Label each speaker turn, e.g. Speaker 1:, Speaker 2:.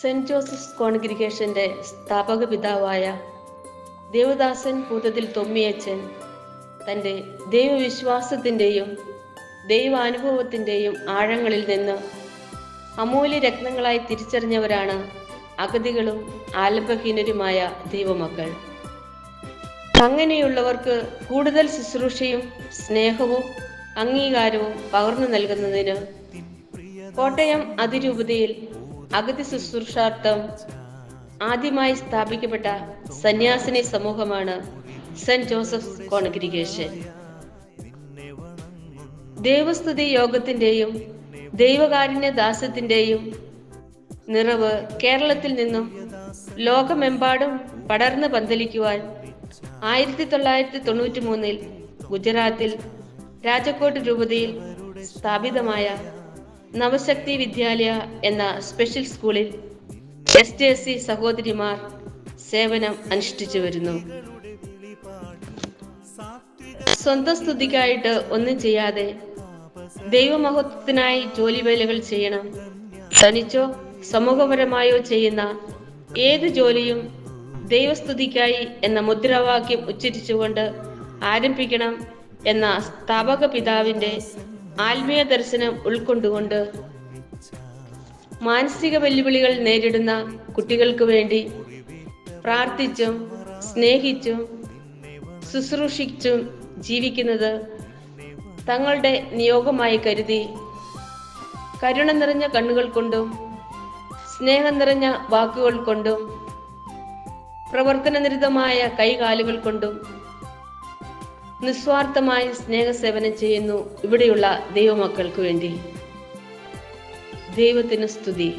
Speaker 1: Saint Joseph's കോൺഗ്രിഗേഷന്റെ സ്ഥാപക പിതാവായ ദേവദാസൻ പൂതത്തിൽ തൊമ്മിയച്ചൻ തന്റെ ദൈവവിശ്വാസത്തിന്റെയും ദൈവാനുഭവത്തിന്റെയും ആഴങ്ങളിൽ നിന്ന് അമൂല്യ രത്നങ്ങളായി തിരിച്ചറിഞ്ഞവരാണ് അഗതികളും ആലംബഹീനരുമായ ദൈവമക്കൾ. അങ്ങനെയുള്ളവർക്ക് കൂടുതൽ ശുശ്രൂഷയും സ്നേഹവും അംഗീകാരവും പകർന്നു നൽകുന്നതിന് കോട്ടയം അതിരൂപതയിൽ അഗതി ശുശ്രൂഷാർത്ഥം ആദ്യമായി സ്ഥാപിക്കപ്പെട്ട സന്യാസിനി സമൂഹമാണ് സെന്റ് ജോസഫ് കോൺഗ്രിഗേഷൻ. ദേവസ്തുതി യോഗത്തിന്റെയും ദൈവകാരുണ്യ ദാസ്യത്തിന്റെയും നിറവ് കേരളത്തിൽ നിന്നും ലോകമെമ്പാടും പടർന്ന് പന്തലിക്കുവാൻ ആയിരത്തി തൊള്ളായിരത്തി തൊണ്ണൂറ്റി മൂന്നിൽ ഗുജറാത്തിൽ രാജകോട്ട് രൂപതയിൽ സ്ഥാപിതമായ നവശക്തി വിദ്യാലയ എന്ന സ്പെഷ്യൽ സ്കൂളിൽ എസ് ടി എസ് സി സഹോദരിമാർ സേവനം അനുഷ്ഠിച്ചു വരുന്നു. സ്വന്തം സ്തുതിക്കായിട്ട് ഒന്നും ചെയ്യാതെ ദൈവമഹത്വത്തിനായി ജോലി വേലകൾ ചെയ്യണം. തനിച്ചോ സമൂഹപരമായോ ചെയ്യുന്ന ഏത് ജോലിയും ദൈവസ്തുതിക്കായി എന്ന മുദ്രാവാക്യം ഉച്ചരിച്ചുകൊണ്ട് ആരംഭിക്കണം എന്ന സ്ഥാപക പിതാവിന്റെ ആത്മീയ ദർശനം ഉൾക്കൊണ്ടുകൊണ്ട് മാനസിക വെല്ലുവിളികൾ നേരിടുന്ന കുട്ടികൾക്ക് വേണ്ടി പ്രാർത്ഥിച്ചും സ്നേഹിച്ചും ശുശ്രൂഷിച്ചും ജീവിക്കുന്നത് തങ്ങളുടെ നിയോഗമായി കരുതി കരുണ നിറഞ്ഞ കണ്ണുകൾ കൊണ്ടും സ്നേഹം നിറഞ്ഞ വാക്കുകൾ കൊണ്ടും പ്രവർത്തനനിരതമായ കൈകാലുകൾ കൊണ്ടും നിസ്വാർത്ഥമായി സ്നേഹസേവനം ചെയ്യുന്നു ഇവിടെയുള്ള ദൈവമക്കൾക്ക് വേണ്ടി. ദൈവത്തിന് സ്തുതി.